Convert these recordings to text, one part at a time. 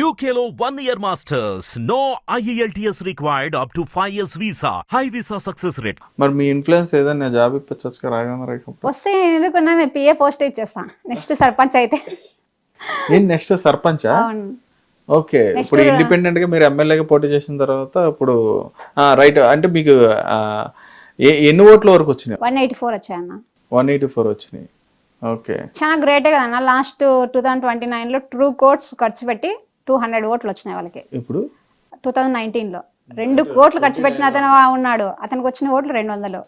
One year masters. No E IELTS required up to 5 years visa. High visa success rate. మరి మీ influence ఏదన్నా job ఇప్పించచ్చు రాఘవేంద్ర వస్తే నేను ఎందుకున్నా నేను పిఏ పోస్ట్ ఇచ్చేస్తా. నెక్స్ట్ సర్పంచ్ అయితే. నేను నెక్స్ట్ సర్పంచా? ఓకే ఇప్పుడు ఇండిపెండెంట్గా మీరు ఎమ్మెల్యేగా పోటీ చేసిన తర్వాత ఇప్పుడు రైట్ అంటే మీకు ఏ- ఎన్ని ఓట్ల వరకు వచ్చినాయి? వన్ ఎయిటీ ఫోర్ వచ్చాయన్న. వన్ ఎయిటీ ఫోర్ వచ్చినాయి. ఓకే. చాలా గ్రేటే కదన్న. లాస్ట్ టూ థౌజండ్ ట్వంటీ నైన్లో ట్రూ కోట్స్ ఖర్చు పెట్టి టూ హండ్రెడ్ ఓట్లు వచ్చినాయి వాళ్ళకి. ఇప్పుడు టూ థౌజండ్ నైన్టీన్లో. రెండు కోట్లు ఖర్చు పెట్టిన అతను ఉన్నాడు. అతనికి వచ్చిన ఓట్లు రెండు వందలు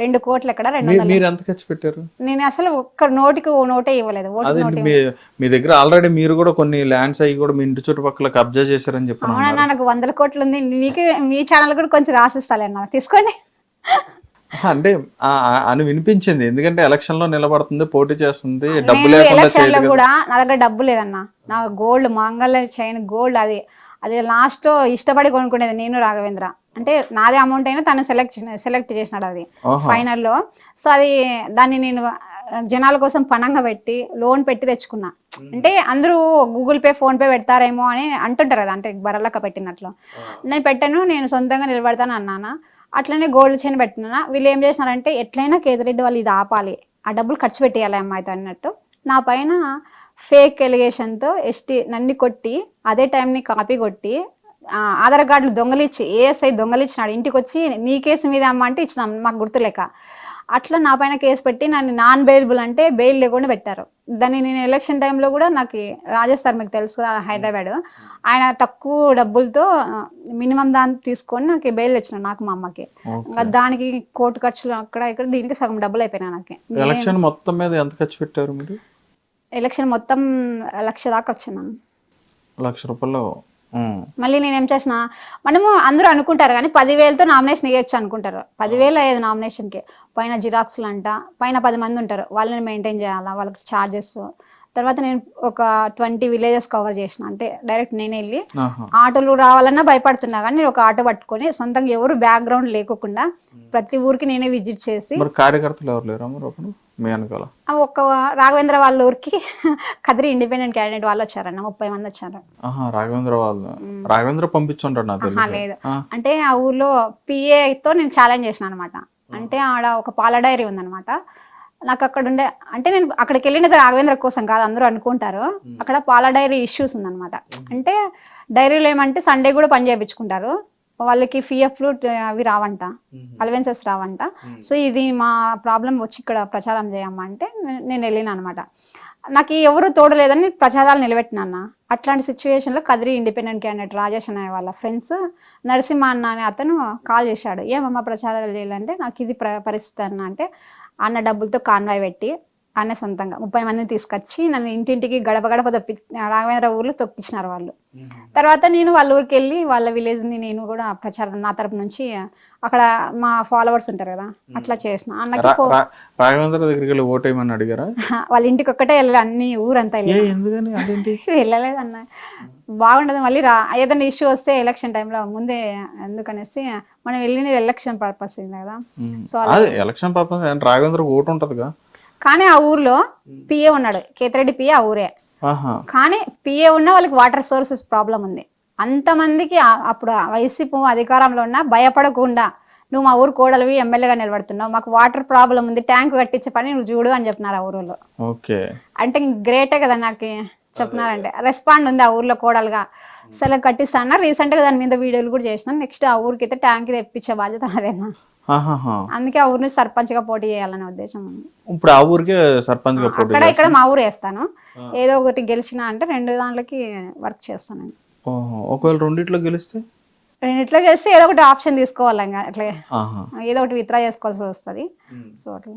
రెండు కోట్లు ఎక్కడ? రెండు మీ- వందలు మీరు ఎంత ఖర్చు పెట్టారు? నేను అసలు ఒక్క నోటికి ఓ నోటే ఇవ్వలేదు. ఓటు మీ దగ్గర ఆల్రెడీ మీరు కూడా కొన్ని ల్యాండ్స్ అవి కూడా మీ ఇంటి చుట్టుపక్కల కబ్జా చేశారని అవునన్నా నాకు వందల కోట్లు ఉంది. మీకు మీ ఛానల్ కూడా కొంచెం రాసిస్తాలేనా తీసుకోండి. అంటే అని వినిపించింది. ఎందుకంటే ఎలక్షన్లో నిలబడుతుంది పోటీ చేస్తుంది డబ్బు నేను లేకుండా ఎలక్షన్లో. కూడా నా దగ్గర డబ్బు లేదన్న. నా గోల్డ్ మంగళ చైన్ గోల్డ్ అది అది లాస్ట్లో ఇష్టపడి కొనుక్కునేది నేను రాఘవేంద్ర. అంటే నాదే అమౌంట్ అయినా తను సెలెక్ట్ సెలెక్ట్ చేసినాడు అది. ఫైనల్లో సో అది దాన్ని నేను జనాల కోసం పణంగా పెట్టి లోన్ పెట్టి తెచ్చుకున్నా. అంటే అందరూ గూగుల్ పే ఫోన్ పే పెడతారేమో అని అంటుంటారు కదా అంటే బరలక్క పెట్టినట్లు. నేను పెట్టాను నేను సొంతంగా నిలబడతాను అన్నానా. అట్లనే గోల్డ్ చైన్ పెట్టినా. వీళ్ళు ఏం చేసినారంటే ఎట్లయినా కేతిరెడ్డి వాళ్ళు ఇది ఆపాలి. ఆ డబ్బులు ఖర్చు పెట్టేయాలి అమ్మాయితో అన్నట్టు. నా పైన ఫేక్ ఎలిగేషన్తో ఎస్టీ నన్ను కొట్టి అదే టైంని కాపీ కొట్టి ఆధార్ కార్డులు దొంగలిచ్చి ఏఎస్ఐ దొంగలిచ్చినాడు. ఇంటికి వచ్చి నీ కేసు మీద అమ్మ అంటే ఇచ్చినాం. మాకు గుర్తులేక. అట్లా నా పైన కేసు పెట్టి నన్ను నాన్ బెయిలబుల్ అంటే బెయిల్ లేకుండా పెట్టారు. దాన్ని నేను ఎలక్షన్ టైంలో కూడా నాకు రాజేష్ సార్ మీకు తెలుసు కదా హైదరాబాద్. ఆయన తక్కువ డబ్బులతో మినిమం దాన్ని తీసుకొని నాకు బెయిల్ తెచ్చిన నాకు మా అమ్మకి. దానికి కోర్టు ఖర్చులు అక్కడ ఇక్కడ దీనికి సగం డబ్బులు అయిపోయినా నాకు. ఎలక్షన్ మొత్తం మీద ఎంత ఖర్చు పెట్టారు మీరు? ఎలక్షన్ మొత్తం లక్ష దాకా వచ్చినాను లక్ష రూపాయలు. మళ్ళీ నేను ఏం చేసిన మనము అందరూ అనుకుంటారు కానీ పదివేలతో నామినేషన్ వేయచ్చు అనుకుంటారు. పదివేలు అయ్యేది నామినేషన్కి పైన జిరాక్స్లు అంట పైన పది మంది ఉంటారు. వాళ్ళని మెయింటైన్ చేయాలా? వాళ్ళకి ఛార్జెస్ తర్వాత నేను ఒక ట్వంటీ విలేజెస్ కవర్ చేసిన. అంటే డైరెక్ట్ నేను వెళ్ళి. ఆటోలు రావాలన్నా భయపడుతున్నా కానీ నేను ఒక ఆటో పట్టుకొని సొంతంగా ఎవరు బ్యాక్గ్రౌండ్ లేకోకుండా ప్రతి ఊరికి నేనే విజిట్ చేసి కార్యకర్తలు ఎవరు లేరా మీ ఒక్క రాఘవేంద్ర వాళ్ళ ఊరికి కదిరి ఇండిపెండెంట్ క్యాండిడేట్ వాళ్ళు వచ్చారన్న ముప్పై మంది వచ్చారు. రాఘవేంద్ర వాళ్ళు. రాఘవేంద్ర పంపించుంటాడు నాకు లేదు. అంటే ఆ ఊర్లో పిఏతో నేను ఛాలెంజ్ చేసిన అనమాట అంటే ఆడ ఒక పాల డైరీ ఉందన్నమాట. నాకు అక్కడ ఉండే అంటే నేను అక్కడికి వెళ్ళినది రాఘవేంద్ర కోసం కాదు అందరూ అనుకుంటారు. అక్కడ పాల డైరీ ఇష్యూస్ ఉందన్నమాట. అంటే డైరీలో ఏమంటే సండే కూడా పని చేయించుకుంటారు. వాళ్ళకి ఫిఎఫ్లు అవి రావంట. అలవెన్సెస్ రావంట. సో ఇది మా ప్రాబ్లం వచ్చి ఇక్కడ ప్రచారం చేయమ్మా అంటే నేను వెళ్ళిన అనమాట నాకు ఎవరు తోడలేదని ప్రచారాలు నిలబెట్టినా అట్లాంటి సిచ్యువేషన్లో కదిరి ఇండిపెండెంట్ క్యాండిడేట్ రాజేష్ అనే వాళ్ళ ఫ్రెండ్స్ నరసింహ అన్న అనే అతను కాల్ చేశాడు. ఏమమ్మ ప్రచారాలు చేయాలంటే నాకు ఇది ప్ర పరిస్థితి అన్న అంటే అన్న డబ్బులతో కాన్వాయ్ పెట్టి అన్న సొంతంగా. ముప్పై మందిని తీసుకొచ్చి నన్ను ఇంటింటికి గడప గడప తప్పి రాఘవేంద్ర ఊర్లో తొక్కించినారు వాళ్ళు. తర్వాత నేను వాళ్ళ ఊరికి వెళ్ళి వాళ్ళ విలేజ్ని నేను కూడా ప్రచారం నా తరపు నుంచి అక్కడ మా ఫాలోవర్స్ ఉంటారు కదా అట్లా చేసిన. అన్నకి రాఘవేంద్ర దగ్గరికి వెళ్ళి ఓటేయమని అడిగారా? వాళ్ళ ఇంటికి ఒక్కటే వెళ్ళాలి అన్ని ఊరంతా ఏ వెళ్ళి ఎందుకని? అదేంటి? వెళ్ళలేదన్న బాగుండదు మళ్ళీ రా ఏదైనా ఇష్యూ వస్తే ఎలక్షన్ టైంలో ముందే ఎందుకనేసి మనం వెళ్ళినది ఎలక్షన్ పర్పస్ కదా. సో ఎలక్షన్ పర్పస్ రాఘవేంద్ర ఓటు ఉంటదిగా. కానీ ఆ ఊర్లో పిఏ ఉన్నాడు. కేతిరెడ్డి పిఏ ఆ ఊరే. కానీ పిఏ ఉన్న వాళ్ళకి వాటర్ సోర్సెస్ ప్రాబ్లం ఉంది. అంతమందికి అప్పుడు వైసీపీ అధికారంలో ఉన్నా భయపడకుండా నువ్వు మా ఊరు కోడలివి ఎమ్మెల్యేగా నిలబడుతున్నావు. మాకు వాటర్ ప్రాబ్లం ఉంది ట్యాంక్ కట్టించే పని నువ్వు చూడు అని చెప్పినారు ఆ ఊరిలో ఓకే. అంటే గ్రేటే కదా నాకు చెప్పినారంటే. రెస్పాండ్ ఉంది ఆ ఊర్లో కోడలుగా. సరే కట్టిస్తాను? రీసెంట్గా దాని మీద వీడియోలు కూడా చేసిన. నెక్స్ట్ ఆ ఊరికి అయితే ట్యాంక్ తెప్పించే బాధ్యత ఆహాహా అందుకే ఆ ఊరిని సర్పంచ్గా పోటీ చేయాలనే ఉద్దేశం ఉంది. ఇప్పుడు ఆ ఊరికే సర్పంచ్గా పోటీ అక్కడ ఇక్కడ మా ఊరు వేస్తాను. ఏదో ఒకటి గెలిచిన అంటే రెండు దాంట్లోకి వర్క్ చేస్తాను ఒకవేళ రెండిట్లో గెలిస్తే? రెండిట్లో చేస్తే ఏదో ఒకటి ఆప్షన్ తీసుకోవాలి ఇంకా అట్లా. ఏదో ఒకటి విత్డ్రా చేసుకోవాల్సి వస్తుంది. సో అట్లా.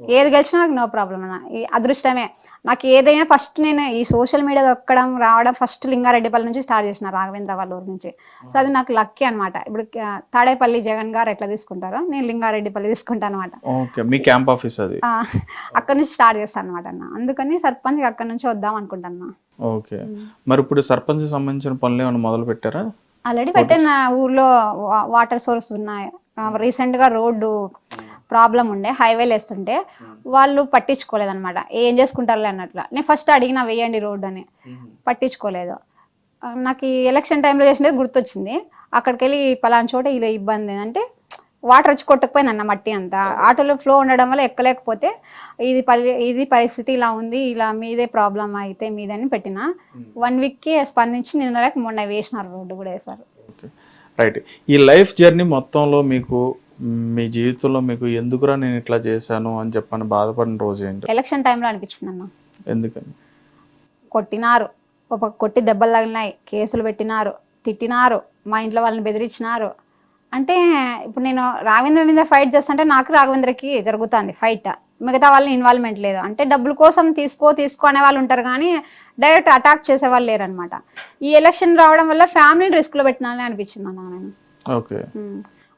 ఏది గెలిచినా నాకు నో ప్రాబ్లం అన్న. ఈ అదృష్టమే. నాకు ఏదైనా ఫస్ట్ నేను ఈ సోషల్ మీడియా దొక్కడం రావడం ఫస్ట్ లింగారెడ్డిపల్లి నుంచి స్టార్ట్ చేసిన రాఘవేంద్ర వాళ్ళ ఊరు నుంచి. సో అది నాకు లక్కీ అనమాట ఇప్పుడు తాడేపల్లి జగన్ గారు ఎట్లా తీసుకుంటారో నేను లింగారెడ్డిపల్లి తీసుకుంటాను అనమాట మీ క్యాంప్ ఆఫీస్ అది? అక్కడ నుంచి స్టార్ట్ చేస్తాను అనమాట అన్న. అందుకని సర్పంచ్ అక్కడ నుంచి వద్దాం అనుకుంటున్నా. ఓకే. మరి ఇప్పుడు సర్పంచ్ సంబంధించిన పనులు ఏమైనా మొదలు పెట్టారా? ఆల్రెడీ పెట్టిన ఊర్లో వాటర్ సోర్స్ ఉన్నాయి. recent గా రోడ్డు ప్రాబ్లం ఉండే హైవేలు వేస్తుంటే వాళ్ళు పట్టించుకోలేదన్నమాట. ఏం చేసుకుంటారులే అన్నట్లు. నేను ఫస్ట్ అడిగిన వేయండి రోడ్డు అని. పట్టించుకోలేదు. నాకు ఈ ఎలక్షన్ టైంలో చేసినది గుర్తొచ్చింది. అక్కడికి వెళ్ళి పలానా చోట ఇలా ఇబ్బంది అంటే వాటర్ వచ్చి కొట్టకపోయింది అన్న మట్టి అంతా. ఆటోలో ఫ్లో ఉండడం వల్ల ఎక్కలేకపోతే ఇది పరి ఇది పరిస్థితి ఇలా ఉంది ఇలా మీదే ప్రాబ్లం అయితే మీదని పెట్టిన. వన్ వీక్కి స్పందించి నిన్న లేక మొన్న వేసినారు రోడ్డు కూడా వేశారు. ఓకే రైట్ ఈ లైఫ్ జర్నీ మొత్తంలో మీకు మ్, జీవితంలో మీకు ఎందుకురా నేను ఇట్లా చేశాను అని చెప్పని బాధపడిన రోజు ఏంటి? ఎలక్షన్ టైంలో అనిపించింది అన్న ఎందుకని? కొట్టినారు. ఒక కొట్టి దెబ్బలు తగిలినాయి. కేసులు పెట్టినారు. తిట్టినారు. మా ఇంట్లో వాళ్ళని బెదిరించినారు. అంటే ఇప్పుడు నేను రాఘవేంద్ర మీద ఫైట్ చేస్తుంటే నాకు రాఘవేంద్రకి జరుగుతుంది ఫైట్ మిగతా వాళ్ళని ఇన్వాల్వ్మెంట్ లేదు. అంటే డబ్బుల కోసం తీసుకో తీసుకో అనే వాళ్ళు ఉంటారు కానీ డైరెక్ట్ అటాక్ చేసే వాళ్ళు లేరనమాట ఈ ఎలక్షన్ రావడం వల్ల ఫ్యామిలీని రిస్క్లో పెట్టినానని అనిపించింది అన్న నేను. ఓకే.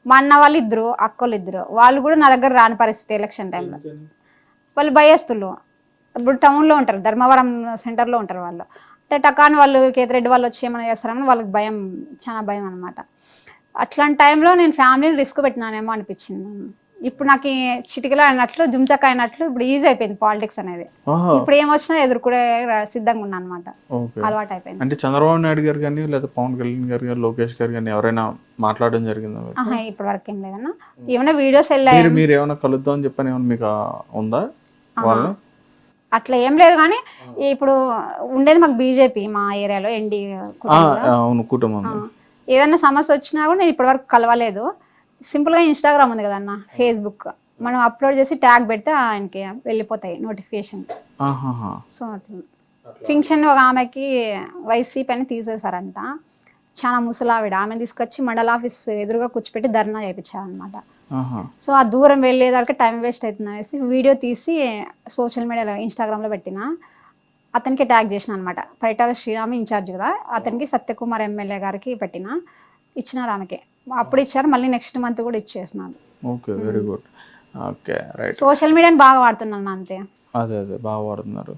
మా అన్న వాళ్ళు ఇద్దరు అక్కలు ఇద్దరు వాళ్ళు కూడా నా దగ్గర రాని పరిస్థితి ఎలక్షన్ టైంలో వాళ్ళు భయస్తులు. ఇప్పుడు టౌన్లో ఉంటారు ధర్మవరం సెంటర్లో ఉంటారు వాళ్ళు. అంటే టకాని వాళ్ళు కేతిరెడ్డి వాళ్ళు వచ్చి ఏమైనా చేస్తారని వాళ్ళకి భయం చాలా భయం అనమాట అట్లాంటి టైంలో నేను ఫ్యామిలీని రిస్క్ పెట్టినానేమో అనిపించింది. ఇప్పుడు నాకు చిటికలో అయినట్లు జుంచక అయినట్లు ఇప్పుడు ఈజీ అయిపోయింది పాలిటిక్స్ అనేది. ఇప్పుడు ఏమొచ్చినా ఎదుర్కొనే సిద్ధంగా ఉన్నా అనమాట అలవాటు అయిపోయింది అంటే చంద్రబాబు నాయుడు గారు కానీ లేదా పవన్ కళ్యాణ్ గారు కానీ లోకేష్ గారు కానీ ఎవరైనా మాట్లాడడం జరిగిందా ఇప్పటి వరకు ఏం లేదన్నా. ఏమైనా వీడియోస్ వెళ్ళాయి మీరు ఏమైనా కలుద్దాం అని చెప్పని ఏమైనా మీకు ఉందా వాళ్ళు అట్లా ఏం లేదు కానీ ఇప్పుడు ఉండేది మాకు బీజేపీ మా ఏరియాలో ఎన్డీ కుటుంబం. ఏదైనా సమస్య వచ్చినా కూడా నేను ఇప్పటివరకు కలవలేదు. సింపుల్గా ఇన్స్టాగ్రామ్ ఉంది కదన్న ఫేస్బుక్ మనం అప్లోడ్ చేసి ట్యాగ్ పెడితే ఆయనకి వెళ్ళిపోతాయి నోటిఫికేషన్. సో ఫింక్షన్ ఒక ఆమెకి వైసీపీ అని తీసేశారంట. చాలా ముసలావిడ. ఆమె తీసుకొచ్చి మండల ఆఫీస్ ఎదురుగా కూర్చోపెట్టి ధర్నా చేయించారనమాట. సో ఆ దూరం వెళ్ళేదానికి టైం వేస్ట్ అవుతుంది అనేసి వీడియో తీసి సోషల్ మీడియాలో ఇన్స్టాగ్రామ్లో పెట్టిన అతనికి ట్యాగ్ చేసిన అనమాట పరిటాల శ్రీరామ్ ఇన్ఛార్జ్ కదా. అతనికి సత్యకుమార్ ఎమ్మెల్యే గారికి పెట్టిన ఇచ్చినారు ఆమెకి. అప్పుడు ఇచ్చారు మళ్ళీ నెక్స్ట్ మంత్ కూడా ఇచ్చేసినారు. Okay very good. Okay right. Social మీడియాని బాగా వాడుతున్నాను అంతే. అదే అదే బాగా వాడుతున్నారు.